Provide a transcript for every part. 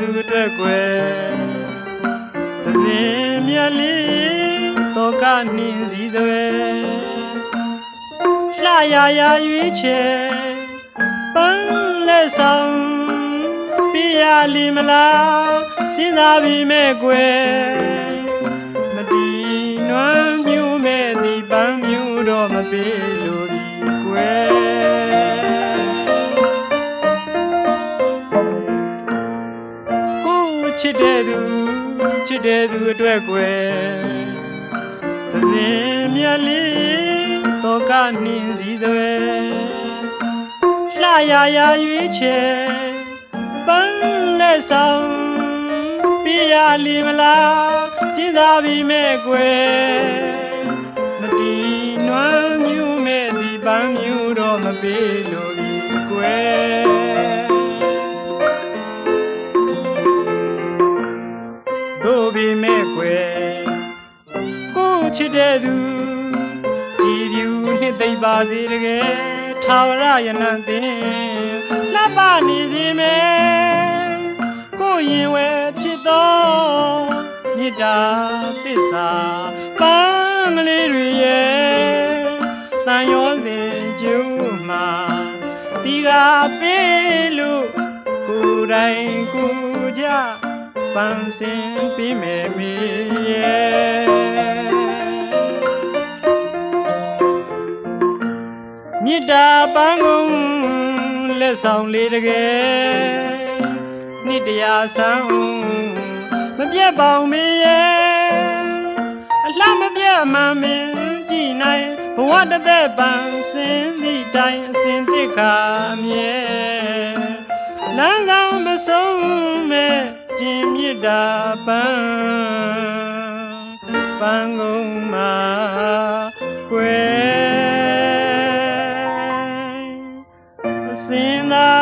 သူအတွက်ကွယ်သစင်မြက်လေးတော့ကနှင်းစည်းစွဲလှရာရာရွေးချယ်ပန်းလက်ဆောင်ပြရလီမလားစဉ်းစားပြီးမဲ့ကွယ် တဲ့သူချစ်တဲ့သူအတွက်ကွယ်သစင်မြက်လေးတော့ကနှင်းစည်းစွဲလှရာရာရွေးချယ်ပန်းလက်ဆောင်ပြရလီမလားစဉ်းစားပြီးမဲ့ကွယ်မတီနွမ်းမြူးမဲ့ဒီပန်းမြူးတော့မပေးလို့ဒီကွယ် တို့ပြီးမဲ့ကွယ်ကိုချစ်တဲ့သူကြည်ပြူနှစ်သိမ့်ပါစေတကယ်ထာဝရယနံသင်လှပနေစေမယ်ကိုရင်ဝဲဖြစ်သောမေတ္တာသစ္စာပန်းလေးတွေရဲ့တန်ရောစဉ်ကျူးမှာဒီကပေးလို့ကိုယ်တိုင်ကိုယ်ကြ ပန်းစင်ပြီးမယ်မေရဲ့မေတ္တာပန်းကုန်လက်ဆောင်လေးတကယ်နိတရားဆန်းမပြတ်ပေါင်မေရဲ့အလှမပြတ်မှန်မင်းကြည်နိုင်ဘဝတစ်သက်ပန်းစင်သည့်တိုင်အစဉ်တိခါအမြဲလမ်းဆောင်မဆုံးမဲ့ ခြင်းမြတ်တာပန်းပန်းကုန်မှာကွယ်အစင်သာ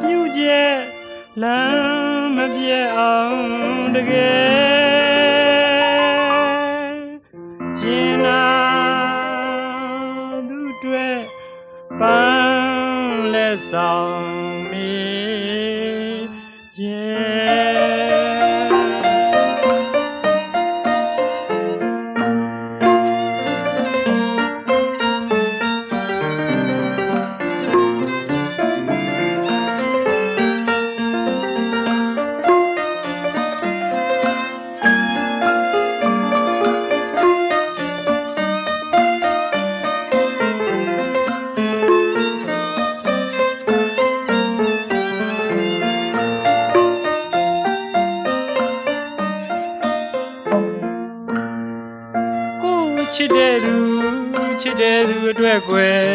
ပြုကျက်လမ်းမပြတ်အောင်တကယ်ရှင်နာသူတွေပန်းလက်ဆောင် ချစ်တဲ့သူချစ်တဲ့သူအတွက်ကွယ်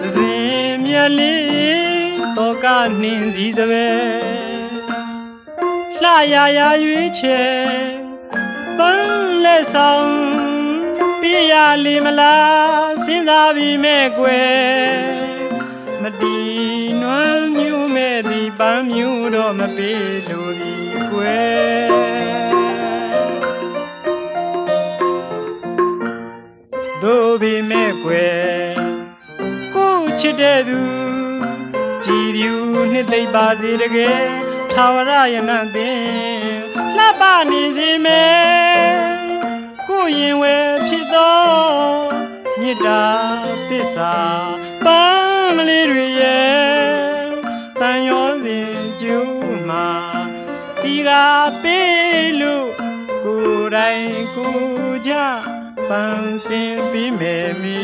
သစင်မြက်လေးတော့ကနှင်းစည်းစပဲလှရာရာရွေးချယ်ပန်းလက်ဆောင်ပြရလီမလားစဉ်းစားပြီးမဲ့ကွယ်မတီနွမ်းမြူးမဲ့ဒီပန်းမြူးတော့မပေးလို့ဒီကွယ် စ်တဲ့သူကြည်ပြူနှစ်သိမ့်ပါစေတကယ်ထာဝရယနံပင်လှပနေစေမယ်ကိုရင်ဝဲဖြစ်သောမေတ္တာသစ္စာပန်းမလေးတွေရဲ့တန်ရောစဉ်ကျူးမှာဒီကပေးလို့ကိုယ်တိုင်ကိုယ်ကြပန်းစင်ပြီးမယ်မီ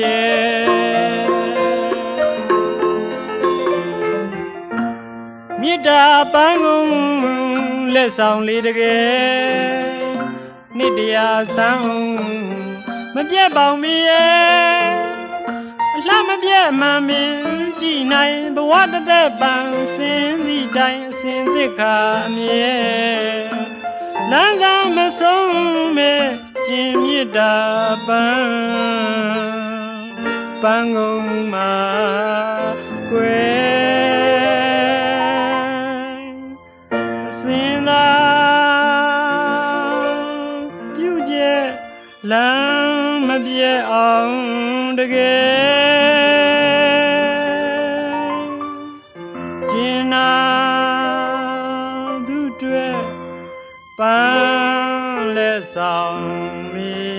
ရဲ့ မေတ္တာပန်းကုန်လက်ဆောင်လေးတကယ်နှစ်တရားဆန်းမပြတ်ပေါင်မီရဲ့အလှမပြတ်မှန်မင်းကြည်နိုင်ဘဝတသက်ပန်းစင်သည့်တိုင်အစဉ်သစ်ခါအမြဲလမ်းဆောင်မဆုံးမဲ့ခြင်းမြတ်တာပန်းပန်းကုန်မှာကွယ် အောင်တကယ်ကျင်နာသူတွေ့ပန်းလက်ဆောင်မီ